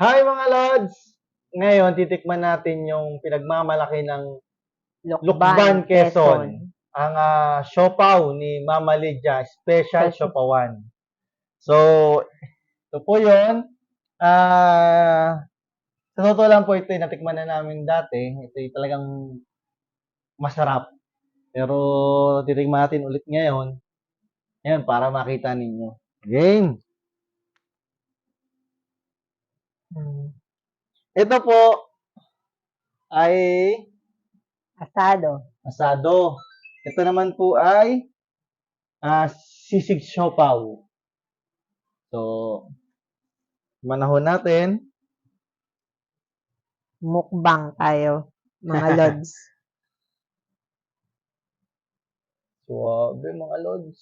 Hi mga Lods! Ngayon, titikman natin yung pinagmamalaki ng Lukban, Quezon. Ang uh, siopaw ni Mama Lydia, Special. Siopawan. So, ito po yun. Ah, sa totoo lang po ito, natikman na namin dati. Ito talagang masarap. Pero, titikman natin ulit ngayon. Ngayon, para makita ninyo. Game! Ito po ay Asado. asado. Ito naman po ay ah, sisig siopaw. So, manahon natin. Mukbang tayo, mga lods. Suwabe mga lods.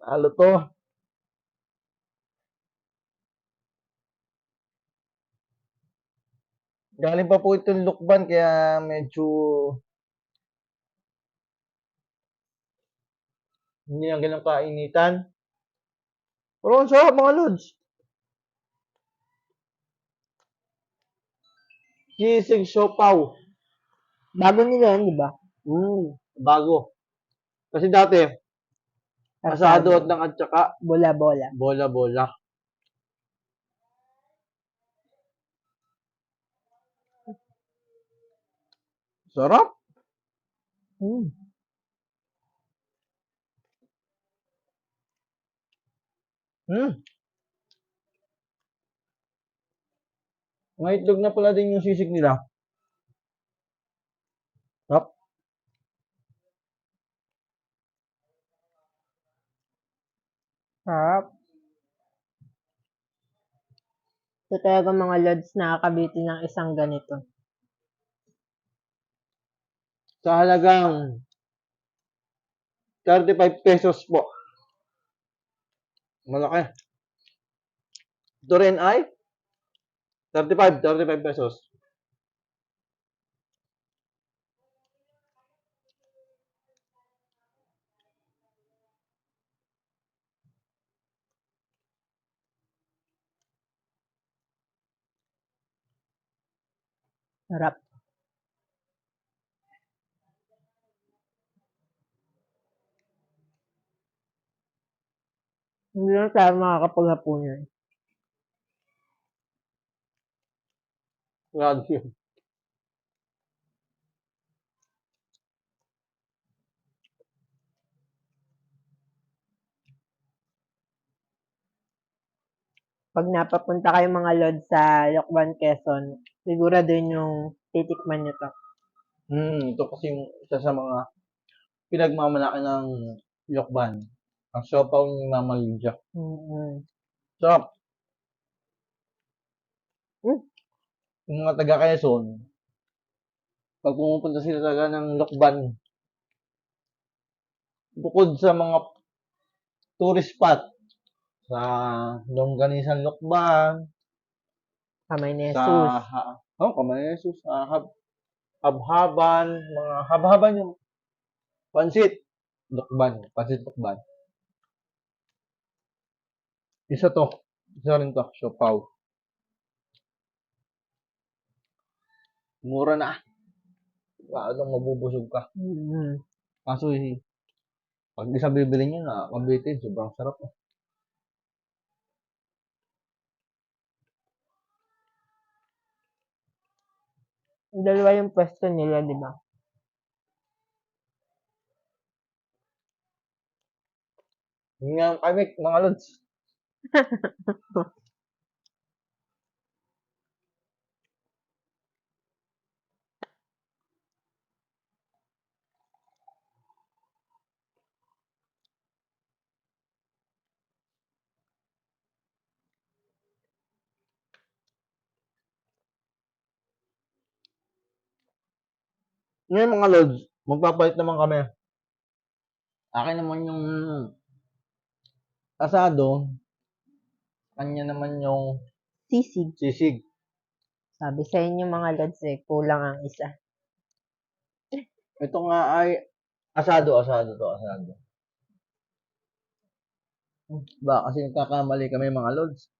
Halo to. Galing pa po itong lukban kaya medyo hindi ang ganun kainitan. Pero ang sarap mga lods. Sisig siopaw. Bago nila yan, di ba? Mm, bago. Kasi dati, asado at lang at saka Bola-bola. bola-bola. Sarap. Hmm. Hmm. May itlog na pala din yung sisig nila. Sarap. Sarap. Ito talaga mga lods nakakabiti ng isang ganito. Sa halagang 35 pesos po. Malaki. Ito rin ay 35, 35 pesos. Sarap. Hindi lang tayo makakapaghapunan. Grabe yun. Pag napapunta kayo mga lods sa Lokban, Quezon, siguro din yung titikman nyo to. Hmm, ito kasi yung isa sa mga pinagmamalaki ng Yokban. Ang siopaw ni Mama Lydia. Mm-hmm. Sarap. Hmm. Yung mga taga Quezon, pag pumupunta sila talaga ng Lokban, bukod sa mga tourist spot, sa Longganisan Lokban, Kamay ni sa Jesus. ha, oh, Kamay Jesus, sa hab, habhaban, mga habhaban yung pansit, Lokban, pansit Lokban. Isa to, isa rin to, siopaw. Mura na. Lalong mabubusog ka. Mm-hmm. Kaso eh, pag isa bibili nyo na, kabitin, sobrang sarap. eh. Dalawa yung pwesto nila, di ba? Nga kami, mga lods. Ngayon mga lods, magpapalit naman kami. Akin naman yung asado, kanya naman yung Sisig. sisig. Sabi sa inyo mga lods eh, kulang ang isa. Ito nga ay asado, asado to, asado. Ba, kasi nagkakamali kami mga lods.